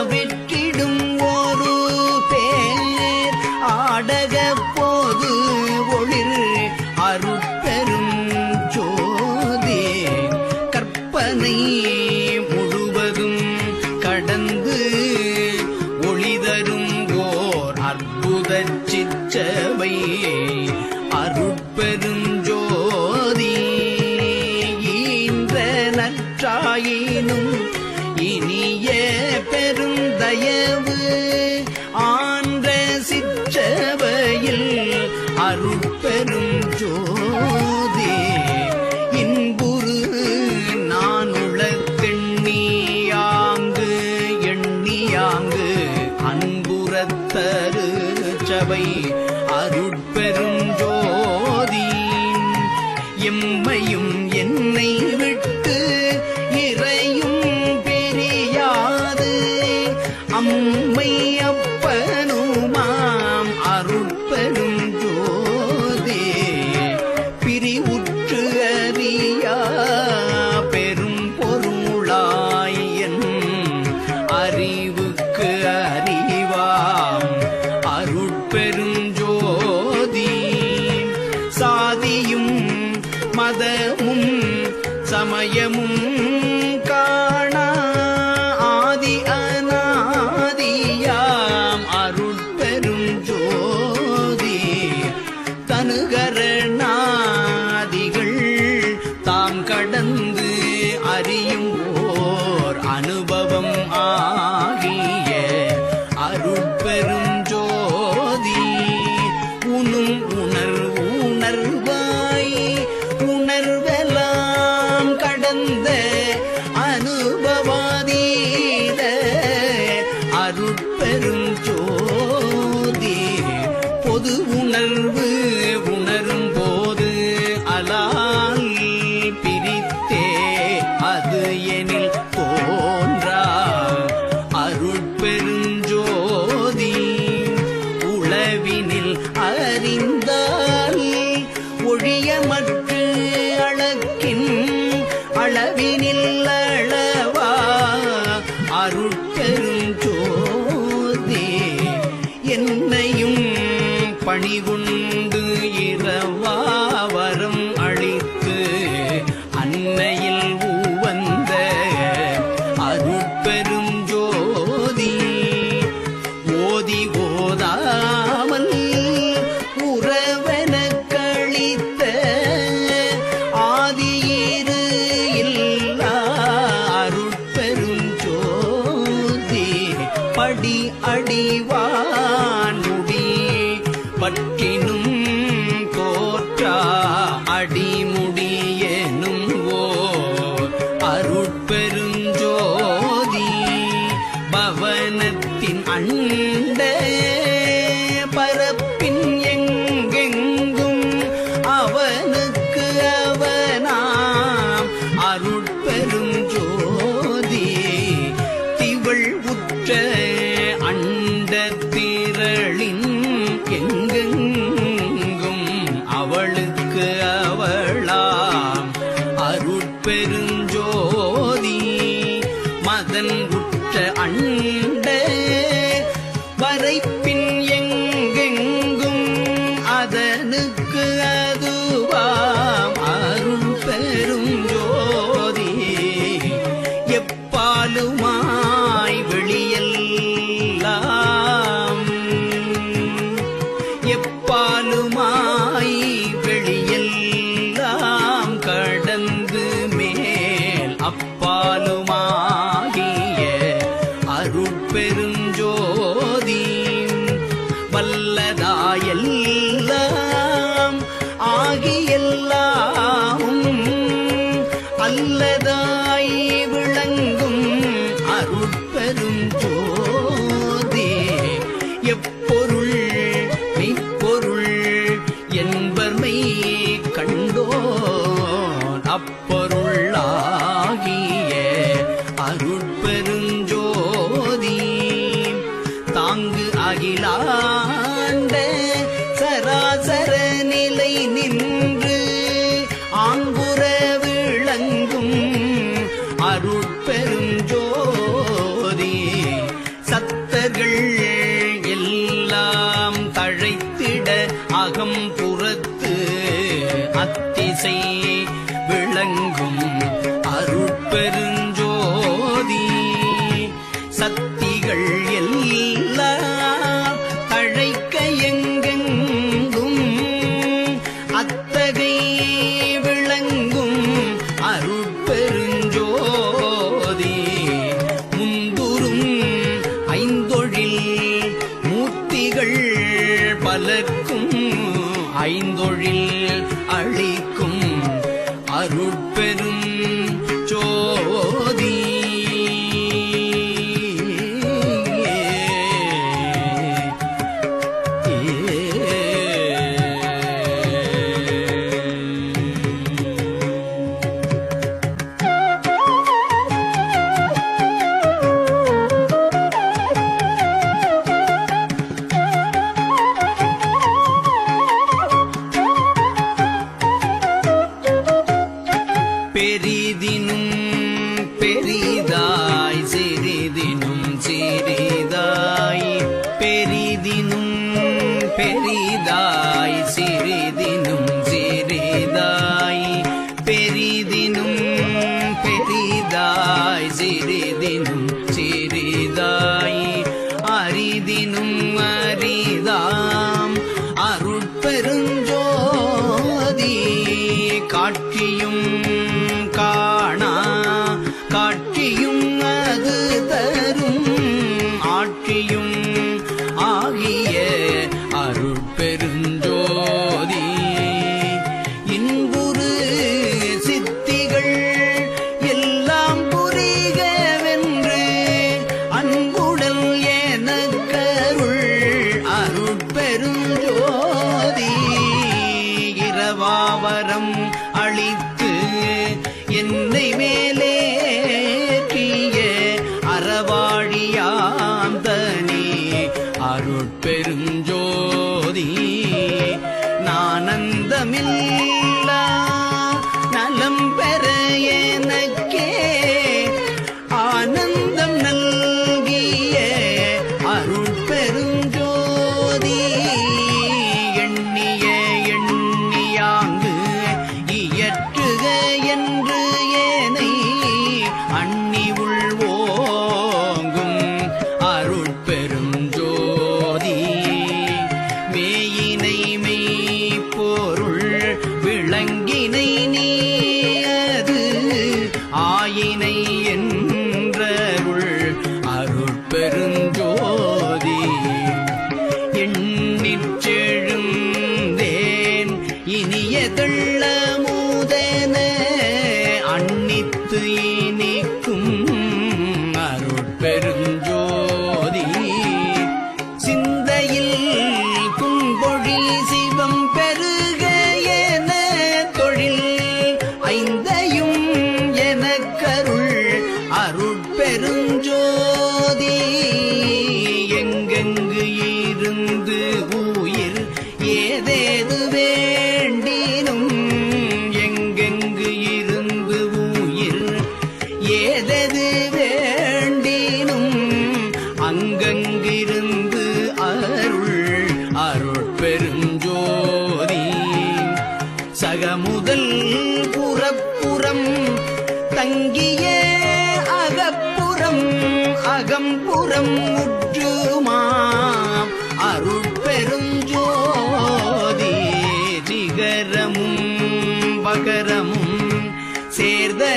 I'll be. அரு சபை அருட்பெருஞ்சோதி எம்மையும் என்னை விட அறிவுண்டு அண்ட பரப்பின் எங்கெங்கும் அவனுக்கு அவனாம் அருட்பெரும் ஜோதி திவள் உற்ற அண்ட திரளின் எங்கெங்கும் அவளுக்கு அவளாம் அருட்பெருஞ்சோதி மதன் உற்ற அண்ட பெரிதினும் பெரிதா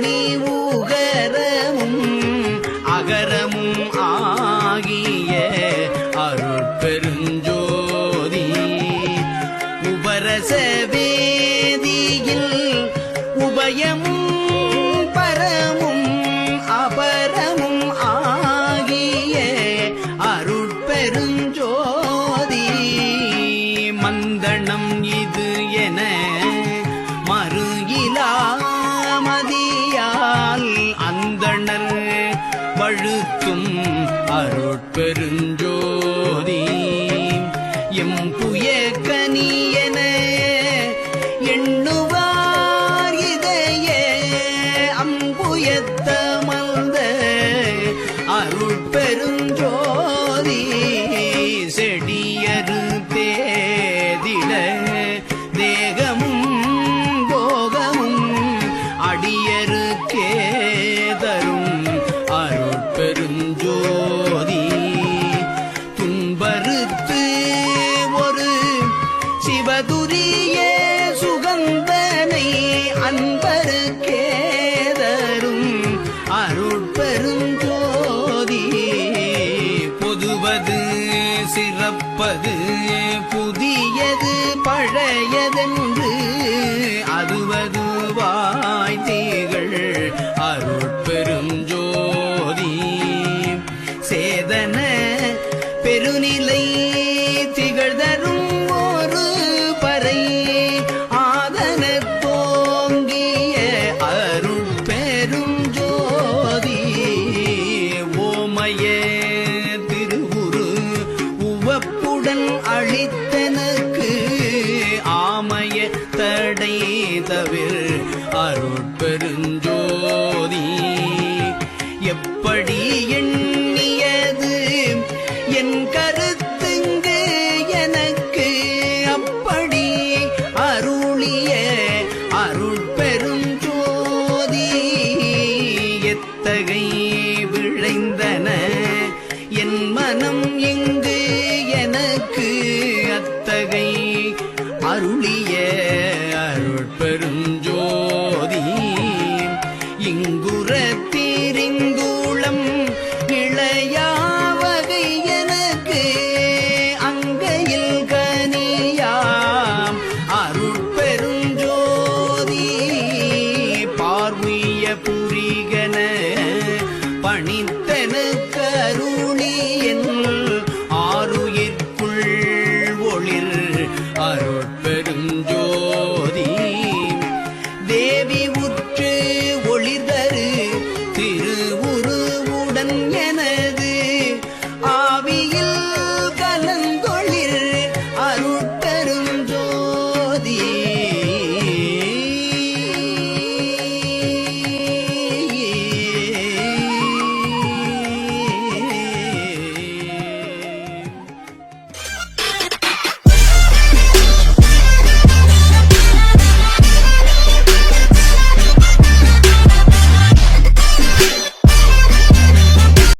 ನೀವು தவிர அருட்பெருஞ்சோதி எப்படி எண்ணியது? என் கருத்துங்கு எனக்கு அப்படி அருளிய அருட்பெருஞ்சோதி எத்தகை விழைந்தன என் மனம் எங்கு எனக்கு அத்தகை அருளிய வரும்.